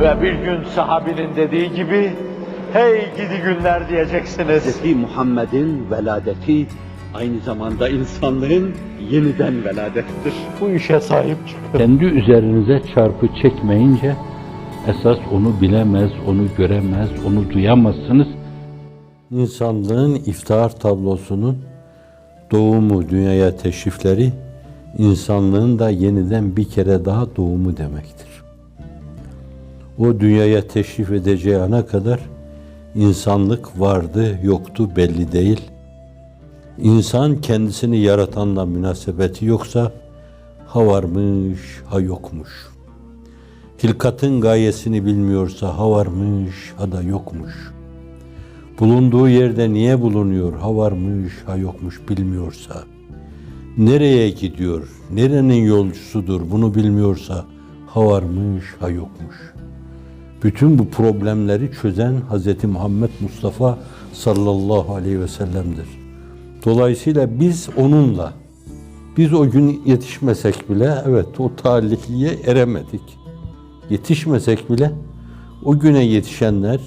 Ve bir gün sahabinin dediği gibi, hey gidi günler diyeceksiniz. Hz. Muhammed'in veladeti aynı zamanda insanlığın yeniden veladettir. Bu işe sahip çıkın. Kendi üzerinize çarpı çekmeyince esas onu bilemez, onu göremez, onu duyamazsınız. İnsanlığın iftihar tablosunun doğumu, dünyaya teşrifleri, insanlığın da yeniden bir kere daha doğumu demektir. O dünyaya teşrif edeceği ana kadar insanlık vardı, yoktu belli değil. İnsan kendisini yaratanla münasebeti yoksa ha varmış, ha yokmuş. Hilkatın gayesini bilmiyorsa ha varmış, ha da yokmuş.'' bulunduğu yerde niye bulunuyor, ha varmış, ha yokmuş bilmiyorsa, nereye gidiyor, nerenin yolcusudur bunu bilmiyorsa, ha varmış, ha yokmuş. Bütün bu problemleri çözen Hz. Muhammed Mustafa sallallahu aleyhi ve sellem'dir. Dolayısıyla biz onunla, biz o gün yetişmesek bile, evet o talihliye eremedik. Yetişmesek bile o güne yetişenler,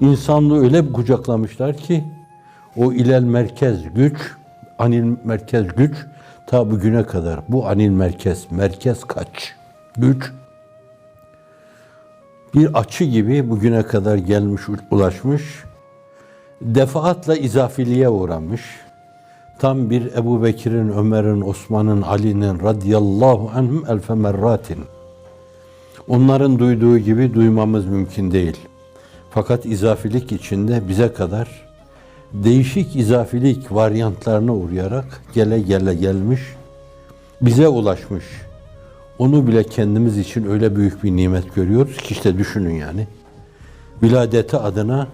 İnsanlığı öyle bir kucaklamışlar ki o ilel merkez güç, anil merkez güç ta bugüne kadar bu anil merkez, merkez kaç güç bir açı gibi bugüne kadar gelmiş, ulaşmış, defaatla izafiliğe uğramış. Tam bir Ebu Bekir'in, Ömer'in, Osman'ın, Ali'nin radıyallahu anhum elfe merratin. Onların duyduğu gibi duymamız mümkün değil. Fakat izafilik içinde bize kadar değişik izafilik varyantlarına uğrayarak gele gele gelmiş, bize ulaşmış. Onu bile kendimiz için öyle büyük bir nimet görüyoruz ki işte düşünün yani. Viladeti adına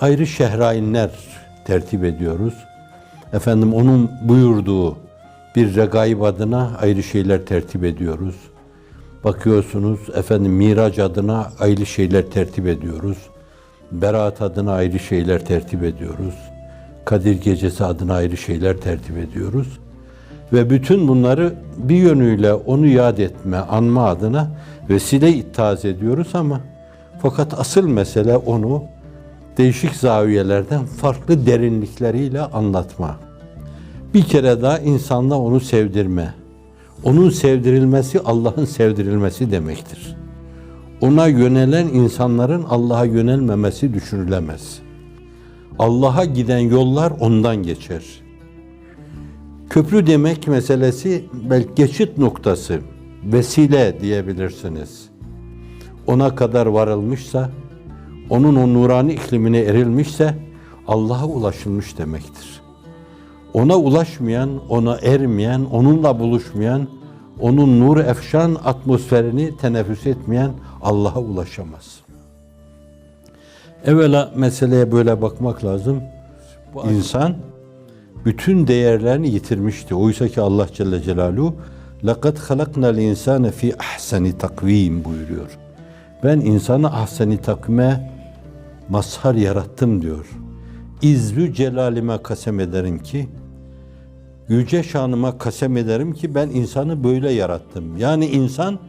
ayrı şehrainler tertip ediyoruz. Efendim onun buyurduğu bir regaib adına ayrı şeyler tertip ediyoruz. Bakıyorsunuz efendim Miraç adına ayrı şeyler tertip ediyoruz. Berat adına ayrı şeyler tertip ediyoruz. Kadir Gecesi adına ayrı şeyler tertip ediyoruz. Ve bütün bunları bir yönüyle onu yad etme, anma adına vesile ittihaz ediyoruz ama fakat asıl mesele onu değişik zaviyelerden farklı derinlikleriyle anlatma. Bir kere daha insanla onu sevdirme. Onun sevdirilmesi Allah'ın sevdirilmesi demektir. Ona yönelen insanların Allah'a yönelmemesi düşünülemez. Allah'a giden yollar ondan geçer. Köprü demek meselesi belki geçit noktası, vesile diyebilirsiniz. Ona kadar varılmışsa, onun o nurani iklimine erilmişse Allah'a ulaşılmış demektir ona ulaşmayan, ona ermeyen, onunla buluşmayan, onun nur efşan atmosferini teneffüs etmeyen Allah'a ulaşamaz. Evvela meseleye böyle bakmak lazım. Bu insan bütün değerlerini yitirmişti. Oysa ki Allah Celle Celaluhu لَقَدْ خَلَقْنَا الْاِنْسَانَ ف۪ي اَحْسَنِ takvim buyuruyor. Ben insanı ahseni takvime mazhar yarattım diyor. İzzü celalime kasem ederim ki yüce şanıma kasem ederim ki ben insanı böyle yarattım. Yani insan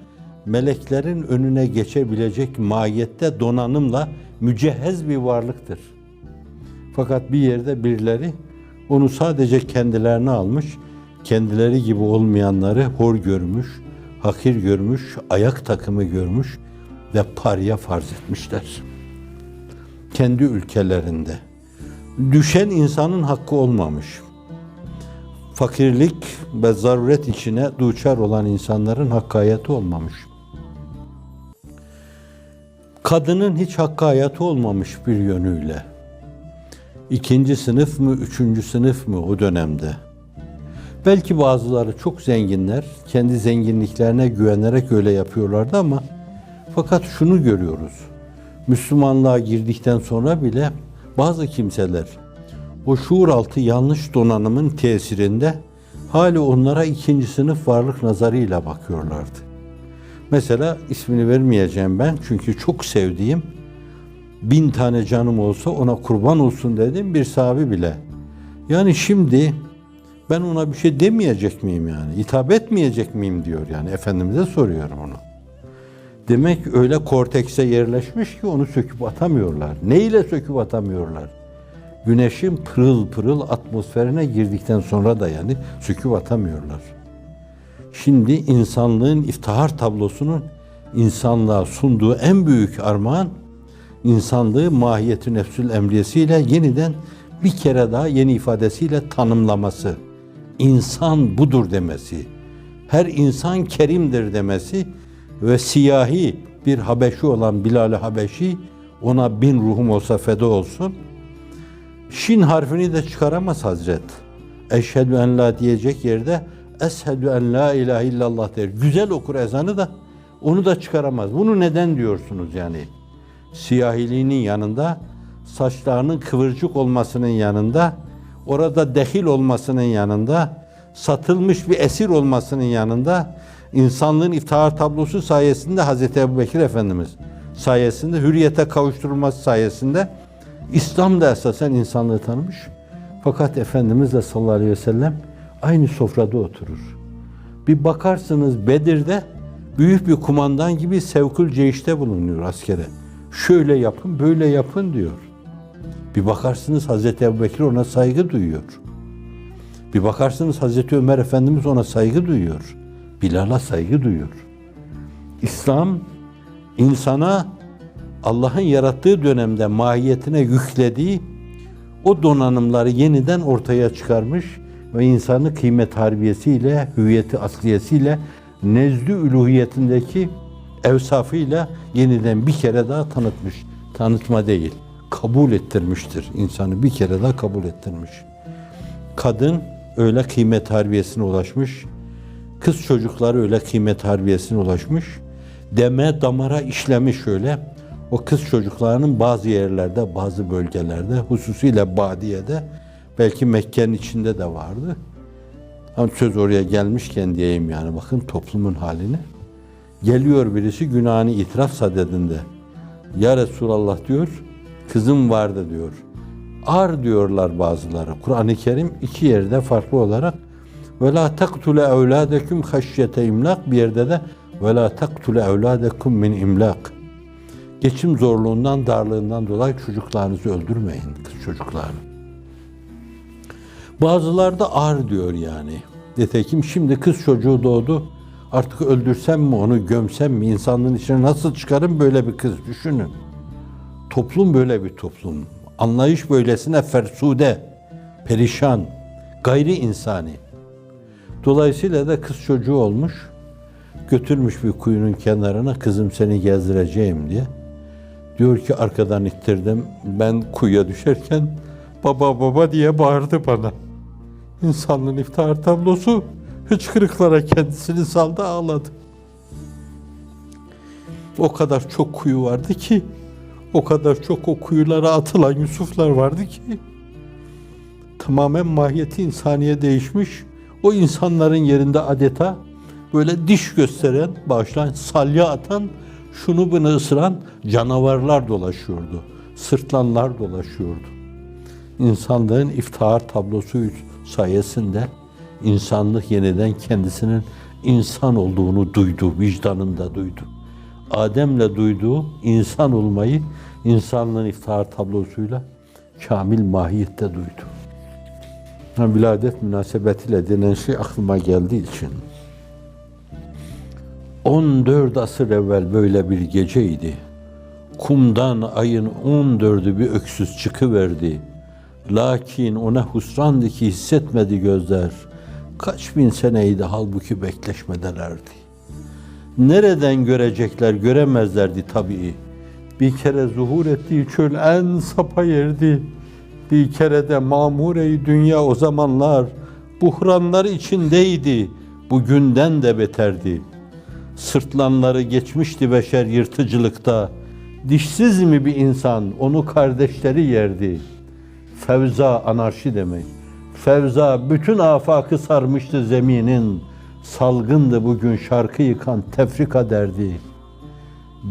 meleklerin önüne geçebilecek mahiyette donanımla mücehhez bir varlıktır. Fakat bir yerde birileri onu sadece kendilerine almış, kendileri gibi olmayanları hor görmüş, hakir görmüş, ayak takımı görmüş ve parya farz etmişler. Kendi ülkelerinde. Düşen insanın hakkı olmamış fakirlik ve zaruret içine duçar olan insanların hakkayeti olmamış. Kadının hiç hakkayeti olmamış bir yönüyle. İkinci sınıf mı, üçüncü sınıf mı o dönemde? Belki bazıları çok zenginler, kendi zenginliklerine güvenerek öyle yapıyorlardı ama fakat şunu görüyoruz. Müslümanlığa girdikten sonra bile bazı kimseler o şuur altı yanlış donanımın tesirinde hali onlara ikinci sınıf varlık nazarıyla bakıyorlardı. Mesela ismini vermeyeceğim ben çünkü çok sevdiğim bin tane canım olsa ona kurban olsun dedim bir sahibi bile. Yani şimdi ben ona bir şey demeyecek miyim yani? Hitap etmeyecek miyim diyor yani. Efendimiz'e soruyorum onu. Demek öyle kortekse yerleşmiş ki onu söküp atamıyorlar. Neyle söküp atamıyorlar? Güneşin pırıl pırıl atmosferine girdikten sonra da yani söküp atamıyorlar. Şimdi insanlığın iftihar tablosunun insanlığa sunduğu en büyük armağan insanlığı mahiyeti nefsül emriyesiyle yeniden bir kere daha yeni ifadesiyle tanımlaması. İnsan budur demesi. Her insan kerimdir demesi ve siyahi bir Habeşi olan Bilal-i Habeşi ona bin ruhum olsa feda olsun. Şin harfini de çıkaramaz Hazret. Eşhedü en la diyecek yerde Eshedü en la ilahe illallah der. Güzel okur ezanı da onu da çıkaramaz. Bunu neden diyorsunuz yani? Siyahiliğinin yanında, saçlarının kıvırcık olmasının yanında, orada dehil olmasının yanında, satılmış bir esir olmasının yanında, insanlığın iftihar tablosu sayesinde Hazreti Ebubekir Efendimiz sayesinde, hürriyete kavuşturulması sayesinde İslam da esasen insanlığı tanımış. Fakat Efendimiz de sallallahu aleyhi ve sellem aynı sofrada oturur. Bir bakarsınız Bedir'de büyük bir kumandan gibi sevkül ceyişte bulunuyor askere. Şöyle yapın, böyle yapın diyor. Bir bakarsınız Hazreti Ebubekir ona saygı duyuyor. Bir bakarsınız Hazreti Ömer Efendimiz ona saygı duyuyor. Bilal'a saygı duyuyor. İslam insana Allah'ın yarattığı dönemde mahiyetine yüklediği o donanımları yeniden ortaya çıkarmış ve insanı kıymet harbiyesiyle, hüviyeti asliyesiyle, nezdü üluhiyetindeki evsafıyla yeniden bir kere daha tanıtmış. Tanıtma değil, kabul ettirmiştir. İnsanı bir kere daha kabul ettirmiş. Kadın öyle kıymet harbiyesine ulaşmış. Kız çocukları öyle kıymet harbiyesine ulaşmış. Deme damara işlemiş öyle. O kız çocuklarının bazı yerlerde, bazı bölgelerde, hususiyle Badiye'de, belki Mekke'nin içinde de vardı. Ama söz oraya gelmişken diyeyim yani bakın toplumun halini. Geliyor birisi günahını itiraf sadedinde. Ya Resulallah diyor, kızım vardı diyor. Ar diyorlar bazıları. Kur'an-ı Kerim iki yerde farklı olarak ve la taktule evladekum haşyete imlak bir yerde de ve la taktule evladekum min imlak. Geçim zorluğundan, darlığından dolayı çocuklarınızı öldürmeyin, kız çocuklarını. Bazıları da ar diyor yani. Nitekim şimdi kız çocuğu doğdu. Artık öldürsem mi onu, gömsem mi, insanlığın içine nasıl çıkarım böyle bir kız düşünün. Toplum böyle bir toplum. Anlayış böylesine fersude, perişan, gayri insani. Dolayısıyla da kız çocuğu olmuş, götürmüş bir kuyunun kenarına kızım seni gezdireceğim diye. Diyor ki arkadan ittirdim. Ben kuyuya düşerken baba baba diye bağırdı bana. İnsanlığın iftihar tablosu hıçkırıklara kendisini saldı ağladı. O kadar çok kuyu vardı ki, o kadar çok o kuyulara atılan Yusuflar vardı ki, tamamen mahiyeti insaniye değişmiş. O insanların yerinde adeta böyle diş gösteren, bağışlayan, salya atan, şunu bunu ısıran canavarlar dolaşıyordu. Sırtlanlar dolaşıyordu. İnsanlığın iftihar tablosu sayesinde insanlık yeniden kendisinin insan olduğunu duydu, vicdanında duydu. Adem'le duyduğu insan olmayı insanlığın iftihar tablosuyla kamil mahiyette duydu. Ha, Viladet münasebetiyle denen şey aklıma geldiği için 14 asır evvel böyle bir geceydi. Kumdan ayın 14'ü bir öksüz çıkıverdi. Lakin ona husrandı ki hissetmedi gözler. Kaç bin seneydi halbuki bekleşmedelerdi. Nereden görecekler göremezlerdi tabii. Bir kere zuhur ettiği çöl en sapa yerdi. Bir kere de mamure dünya o zamanlar buhranlar içindeydi. Bugünden de beterdi. Sırtlanları geçmişti beşer yırtıcılıkta. Dişsiz mi bir insan onu kardeşleri yerdi. Fevza anarşi demek. Fevza bütün afakı sarmıştı zeminin. Salgındı bugün şarkı yıkan tefrika derdi.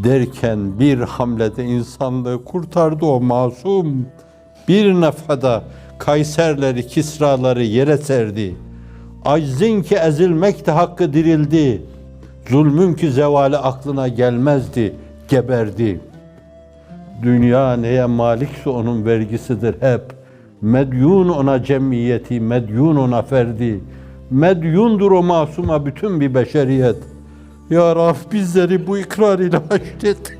Derken bir hamlede insanlığı kurtardı o masum. Bir nefada Kayserleri, Kisraları yere serdi. Aczin ki ezilmekte hakkı dirildi. Zulmün ki zevali aklına gelmezdi, geberdi. Dünya neye malikse onun vergisidir hep. Medyun ona cemiyeti, medyun ona ferdi. Medyundur o masuma bütün bir beşeriyet. Ya Rab bizleri bu ikrar ile haşret.